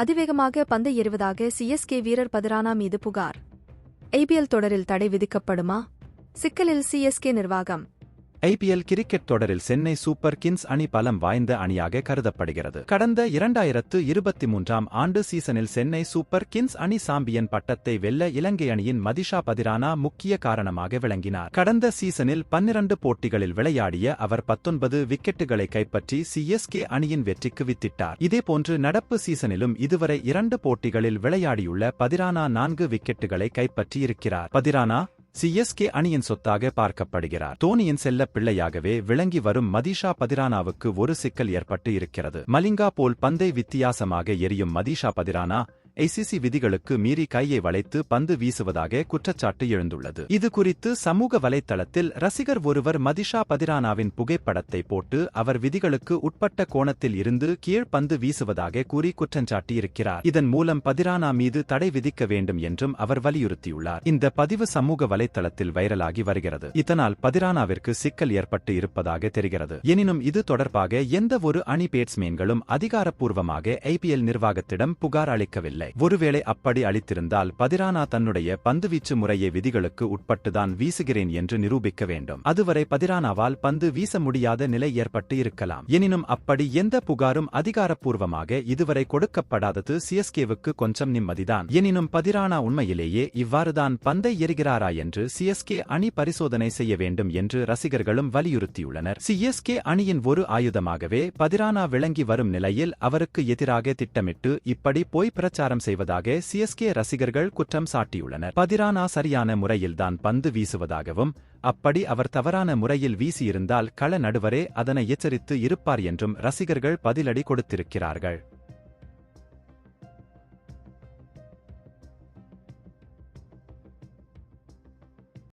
அதிவேகமாக பந்து எறிவதாக சிஎஸ்கே வீரர் பதிரானா மீது புகார். ஐபிஎல் தொடரில் தடை விதிக்கப்படுமா? சிக்கலில் சிஎஸ்கே நிர்வாகம். ஐபிஎல் கிரிக்கெட் தொடரில் சென்னை சூப்பர் கிங்ஸ் அணி பலம் வாய்ந்த அணியாக கருதப்படுகிறது. கடந்த இரண்டாயிரத்து இருபத்தி மூன்றாம் ஆண்டு சீசனில் சென்னை சூப்பர் கிங்ஸ் அணி சாம்பியன் பட்டத்தை வெல்ல இலங்கை அணியின் மதிஷா பதிரானா முக்கிய காரணமாக விளங்கினார். கடந்த சீசனில் பன்னிரண்டு போட்டிகளில் விளையாடிய அவர் பத்தொன்பது விக்கெட்டுகளை கைப்பற்றி சிஎஸ்கே அணியின் வெற்றிக்கு வித்திட்டார். இதேபோன்று நடப்பு சீசனிலும் இதுவரை இரண்டு போட்டிகளில் விளையாடியுள்ள பதிரானா நான்கு விக்கெட்டுகளை கைப்பற்றியிருக்கிறார். பதிரானா சிஎஸ்கே அணியின் சொத்தாக பார்க்கப்படுகிறார். தோனியின் செல்ல பிள்ளையாகவே விளங்கி வரும் மதிஷா பதிரானாவுக்கு ஒரு சிக்கல் ஏற்பட்டு இருக்கிறது. மலிங்கா போல் பந்தை வித்தியாசமாக எரியும் மதிஷா பதிரானா ஐசிசி விதிகளுக்கு மீறி கையை வளைத்து பந்து வீசுவதாக குற்றச்சாட்டு எழுந்துள்ளது. இது குறித்து சமூக வலைத்தளத்தில் ரசிகர் ஒருவர் மதிஷா பதிரானாவின் புகைப்படத்தை போட்டு அவர் விதிகளுக்கு உட்பட்ட கோணத்தில் இருந்து கீழ் பந்து வீசுவதாக கூறி குற்றஞ்சாட்டியிருக்கிறார் இதன் மூலம் பதிரானா மீது தடை விதிக்க வேண்டும் என்றும் அவர் வலியுறுத்தியுள்ளார். இந்த பதிவு சமூக வலைத்தளத்தில் வைரலாகி வருகிறது. இதனால் பதிரானாவிற்கு சிக்கல் ஏற்பட்டு இருப்பதாக தெரிகிறது. எனினும் இது தொடர்பாக எந்த ஒரு அணி பேட்ஸ்மேன்களும் அதிகாரப்பூர்வமாக ஐபிஎல் நிர்வாகத்திடம் புகார் அளிக்கவில்லை. ஒருவேளை அப்படி அளித்திருந்தால் பதிரானா தன்னுடைய பந்துவீச்சு முறையை விதிகளுக்கு உட்பட்டுதான் வீசுகிறேன் என்று நிரூபிக்க வேண்டும். அதுவரை பதிரானாவால் பந்து வீச முடியாத நிலை ஏற்பட்டு இருக்கலாம். எனினும் அப்படி எந்த புகாரும் அதிகாரப்பூர்வமாக இதுவரை கொடுக்கப்படாதது சிஎஸ்கேவுக்கு கொஞ்சம் நிம்மதிதான். எனினும் பதிரானா உண்மையிலேயே இவ்வாறுதான் பந்தை எறிகிறாரா என்று சிஎஸ்கே அணி பரிசோதனை செய்ய வேண்டும் என்று ரசிகர்களும் வலியுறுத்தியுள்ளனர். சிஎஸ்கே அணியின் ஒரு ஆயுதமாகவே பதிரானா விளங்கி வரும் நிலையில் அவருக்கு எதிராக திட்டமிட்டு இப்படி போய் பிரச்சாரம் செய்வதாக சிஎஸ்கே ரசிகர்கள் குற்றம் சாட்டியுள்ளனர். பதிரானா சரியான முறையில்தான் பந்து வீசுவதாகவும் அப்படி அவர் தவறான முறையில் வீசியிருந்தால் கள நடுவரே அதனை எச்சரித்து இருப்பார் என்றும் ரசிகர்கள் பதிலடி கொடுத்திருக்கிறார்கள்.